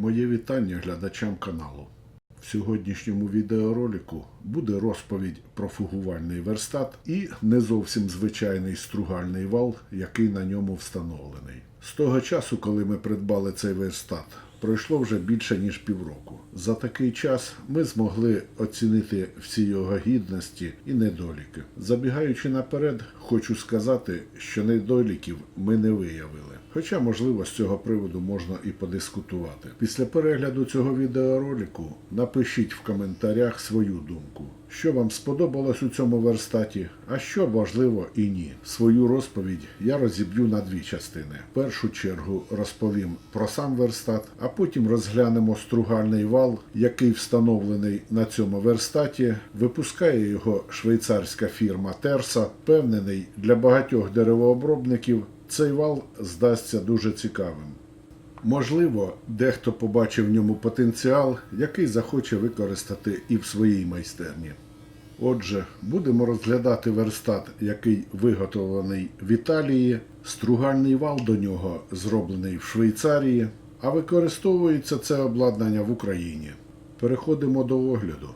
Моє вітання глядачам каналу. В сьогоднішньому відеоролику буде розповідь про фугувальний верстат і не зовсім звичайний стругальний вал, який на ньому встановлений. З того часу, коли ми придбали цей верстат, пройшло вже більше ніж півроку. За такий час ми змогли оцінити всі його гідності і недоліки. Забігаючи наперед, хочу сказати, що недоліків ми не виявили. Хоча, можливо, з цього приводу можна і подискутувати. Після перегляду цього відеоролику напишіть в коментарях свою думку, що вам сподобалось у цьому верстаті, а що важливо і ні. Свою розповідь я розіб'ю на дві частини. В першу чергу розповім про сам верстат, а потім розглянемо стругальний вал, який встановлений на цьому верстаті. Випускає його швейцарська фірма Терса. Впевнений, для багатьох деревообробників цей вал здасться дуже цікавим. Можливо, дехто побачив в ньому потенціал, який захоче використати і в своїй майстерні. Отже, будемо розглядати верстат, який виготовлений в Італії, стругальний вал до нього зроблений в Швейцарії, а використовується це обладнання в Україні. Переходимо до огляду.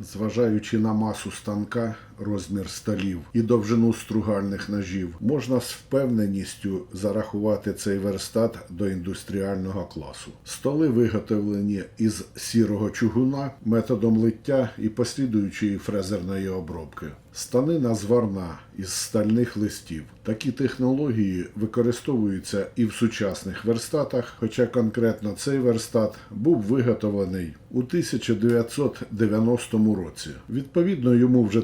Зважаючи на масу станка, розмір столів і довжину стругальних ножів, можна з впевненістю зарахувати цей верстат до індустріального класу. Столи виготовлені із сірого чугуна методом лиття і послідуючої фрезерної обробки. Станина зварна із стальних листів. Такі технології використовуються і в сучасних верстатах, хоча конкретно цей верстат був виготовлений у 1990 році. Відповідно, йому вже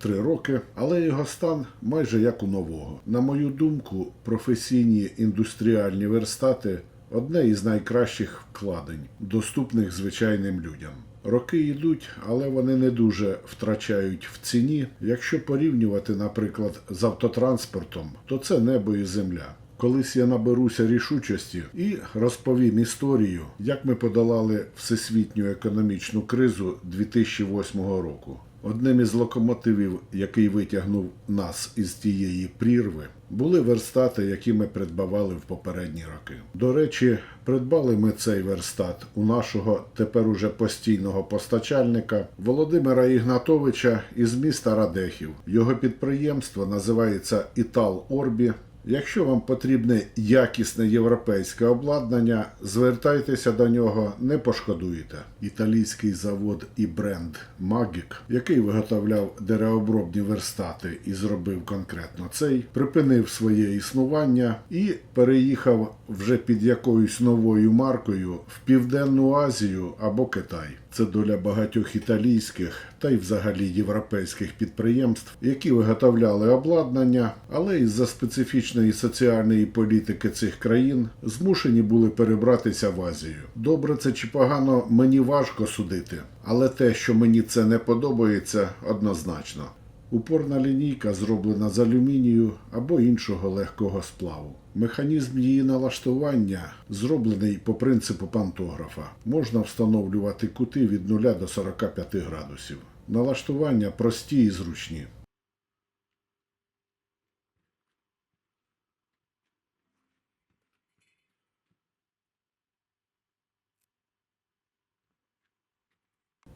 33 роки, але його стан майже як у нового. На мою думку, професійні індустріальні верстати одне із найкращих вкладень, доступних звичайним людям. Роки йдуть, але вони не дуже втрачають в ціні. Якщо порівнювати, наприклад, з автотранспортом, то це небо і земля. Колись я наберуся рішучості і розповім історію, як ми подолали всесвітню економічну кризу 2008 року. Одним із локомотивів, який витягнув нас із тієї прірви, були верстати, які ми придбавали в попередні роки. До речі, придбали ми цей верстат у нашого тепер уже постійного постачальника Володимира Ігнатовича із міста Радехів. Його підприємство називається Італ Орбі. Якщо вам потрібне якісне європейське обладнання, звертайтеся до нього, не пошкодуєте. Італійський завод і бренд Magic, який виготовляв деревообробні верстати і зробив конкретно цей, припинив своє існування і переїхав вже під якоюсь новою маркою в Південну Азію або Китай. Це доля багатьох італійських та й взагалі європейських підприємств, які виготовляли обладнання, але із-за специфічної соціальної політики цих країн змушені були перебратися в Азію. Добре це чи погано, мені важко судити, але те, що мені це не подобається, однозначно. Упорна лінійка зроблена з алюмінію або іншого легкого сплаву. Механізм її налаштування зроблений по принципу пантографа. Можна встановлювати кути від 0 до 45 градусів. Налаштування прості і зручні.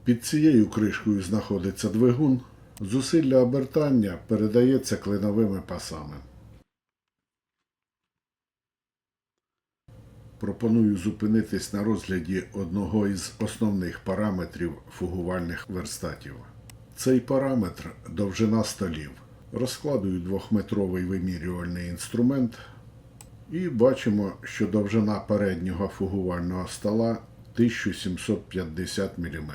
Під цією кришкою знаходиться двигун. Зусилля обертання передається клиновими пасами. Пропоную зупинитись на розгляді одного із основних параметрів фугувальних верстатів. Цей параметр довжина столів. Розкладую двохметровий вимірювальний інструмент і бачимо, що довжина переднього фугувального стола 1750 мм.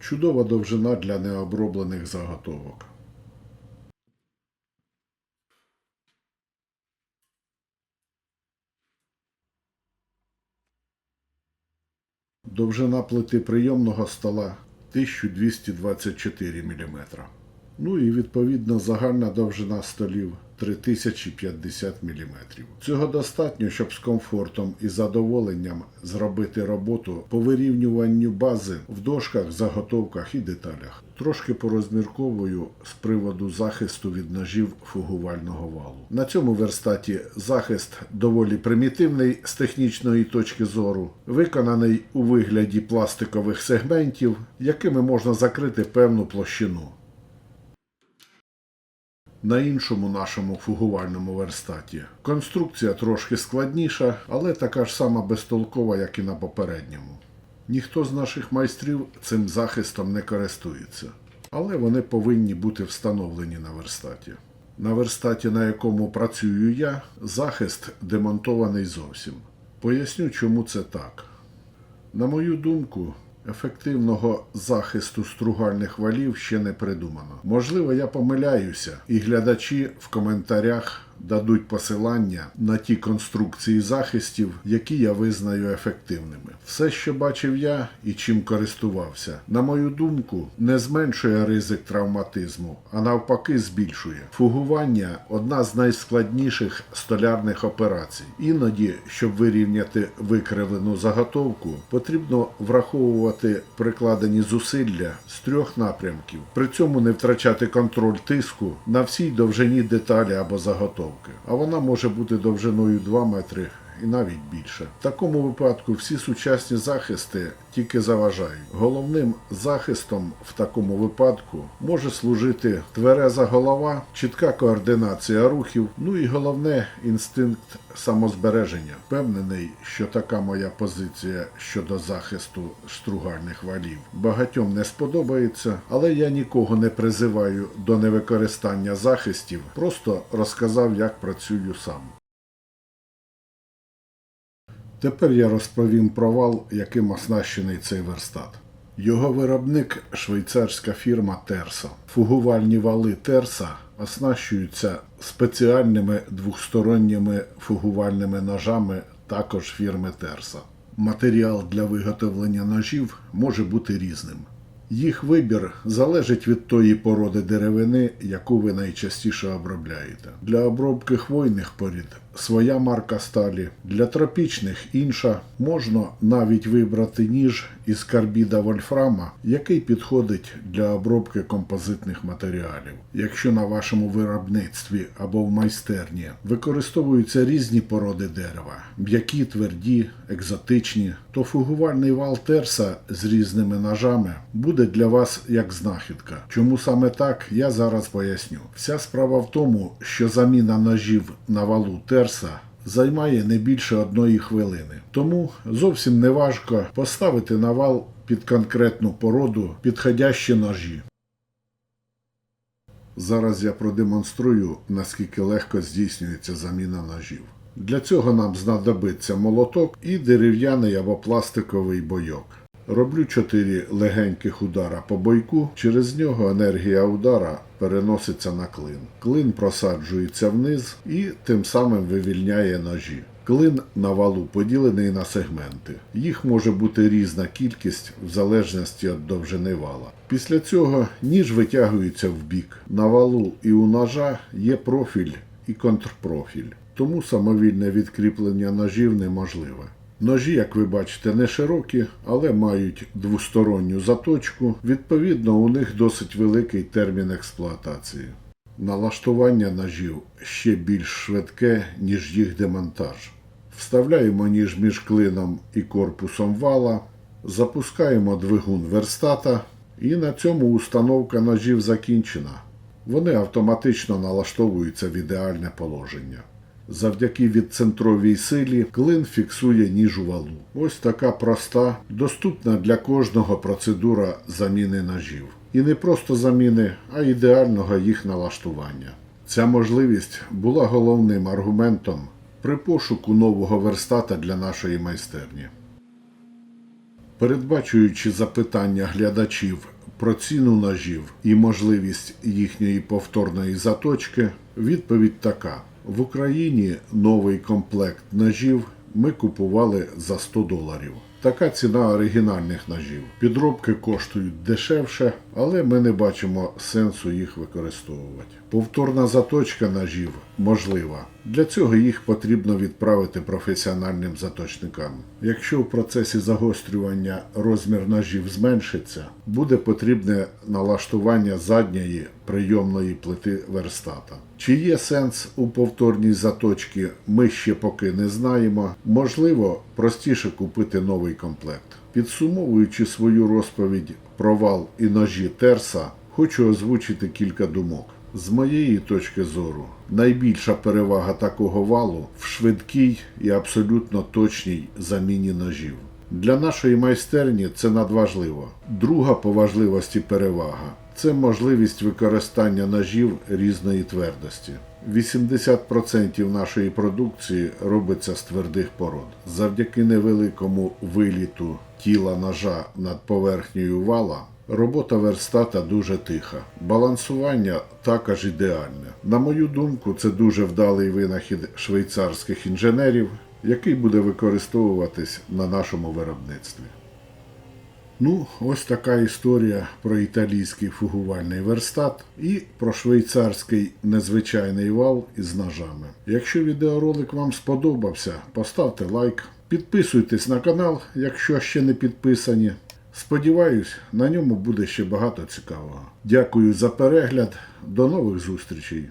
Чудова довжина для необроблених заготовок. Довжина плити прийомного стола 1224 мм. Ну і відповідно загальна довжина столів 3050 мм. Цього достатньо, щоб з комфортом і задоволенням зробити роботу по вирівнюванню бази в дошках, заготовках і деталях. Трошки порозмірковую з приводу захисту від ножів фугувального валу. На цьому верстаті захист доволі примітивний з технічної точки зору, виконаний у вигляді пластикових сегментів, якими можна закрити певну площину. На іншому нашому фугувальному верстаті конструкція трошки складніша, але така ж сама безтолкова, як і на попередньому. Ніхто з наших майстрів цим захистом не користується, але вони повинні бути встановлені на верстаті. На верстаті, на якому працюю я, захист демонтований зовсім. Поясню, чому це так. На мою думку, ефективного захисту стругальних валів ще не придумано. Можливо, я помиляюся, і глядачі в коментарях дадуть посилання на ті конструкції захистів, які я визнаю ефективними. Все, що бачив я і чим користувався, на мою думку, не зменшує ризик травматизму, а навпаки збільшує. Фугування одна з найскладніших столярних операцій. Іноді, щоб вирівняти викривлену заготовку, потрібно враховувати прикладені зусилля з трьох напрямків. При цьому не втрачати контроль тиску на всій довжині деталі або заготовки. А вона може бути довжиною 2 метри і навіть більше. В такому випадку всі сучасні захисти тільки заважають. Головним захистом в такому випадку може служити твереза голова, чітка координація рухів, ну і головне інстинкт самозбереження. Впевнений, що така моя позиція щодо захисту стругальних валів багатьом не сподобається, але я нікого не призиваю до невикористання захистів, просто розказав, як працюю сам. Тепер я розповім про вал, яким оснащений цей верстат. Його виробник швейцарська фірма Терса. Фугувальні вали Терса оснащуються спеціальними двохсторонніми фугувальними ножами також фірми Терса. Матеріал для виготовлення ножів може бути різним. Їх вибір залежить від тої породи деревини, яку ви найчастіше обробляєте. Для обробки хвойних порід своя марка сталі, для тропічних інша. Можна навіть вибрати ніж із карбіда вольфрама, який підходить для обробки композитних матеріалів. Якщо на вашому виробництві або в майстерні використовуються різні породи дерева, м'які, тверді, екзотичні, то фугувальний вал терса з різними ножами буде для вас як знахідка. Чому саме так, я зараз поясню. Вся справа в тому, що заміна ножів на валу терса займає не більше одної хвилини. Тому зовсім не важко поставити на вал під конкретну породу підходящі ножі. Зараз я продемонструю, наскільки легко здійснюється заміна ножів. Для цього нам знадобиться молоток і дерев'яний або пластиковий бойок. Роблю 4 легеньких удара по бойку. Через нього енергія удара переноситься на клин. Клин просаджується вниз і тим самим вивільняє ножі. Клин на валу поділений на сегменти. Їх може бути різна кількість в залежності від довжини вала. Після цього ніж витягується в бік. На валу і у ножа є профіль і контрпрофіль, тому самовільне відкріплення ножів неможливе. Ножі, як ви бачите, не широкі, але мають двосторонню заточку. Відповідно, у них досить великий термін експлуатації. Налаштування ножів ще більш швидке, ніж їх демонтаж. Вставляємо ніж між клином і корпусом вала, запускаємо двигун верстата, і на цьому установка ножів закінчена. Вони автоматично налаштовуються в ідеальне положення. Завдяки відцентровій силі клин фіксує ніж у валу. Ось така проста, доступна для кожного процедура заміни ножів. І не просто заміни, а ідеального їх налаштування. Ця можливість була головним аргументом при пошуку нового верстата для нашої майстерні. Передбачуючи запитання глядачів про ціну ножів і можливість їхньої повторної заточки, відповідь така: в Україні новий комплект ножів ми купували за 100 доларів. Така ціна оригінальних ножів. Підробки коштують дешевше, але ми не бачимо сенсу їх використовувати. Повторна заточка ножів можлива. Для цього їх потрібно відправити професіональним заточникам. Якщо в процесі загострювання розмір ножів зменшиться, буде потрібне налаштування задньої прийомної плити верстата. Чи є сенс у повторній заточці, ми ще поки не знаємо. Можливо, простіше купити новий комплект. Підсумовуючи свою розповідь про вал і ножі терса, хочу озвучити кілька думок. З моєї точки зору, найбільша перевага такого валу в швидкій і абсолютно точній заміні ножів. Для нашої майстерні це надважливо. Друга по важливості перевага це можливість використання ножів різної твердості. 80% нашої продукції робиться з твердих пород. Завдяки невеликому виліту тіла ножа над поверхнею вала Робота верстата дуже тиха. Балансування також ідеальне. На мою думку, це дуже вдалий винахід швейцарських інженерів, який буде використовуватись на нашому виробництві. Ну, ось така історія про італійський фугувальний верстат і про швейцарський незвичайний вал із ножами. Якщо відеоролик вам сподобався, поставте лайк, підписуйтесь на канал, якщо ще не підписані. Сподіваюсь, на ньому буде ще багато цікавого. Дякую за перегляд. До нових зустрічей!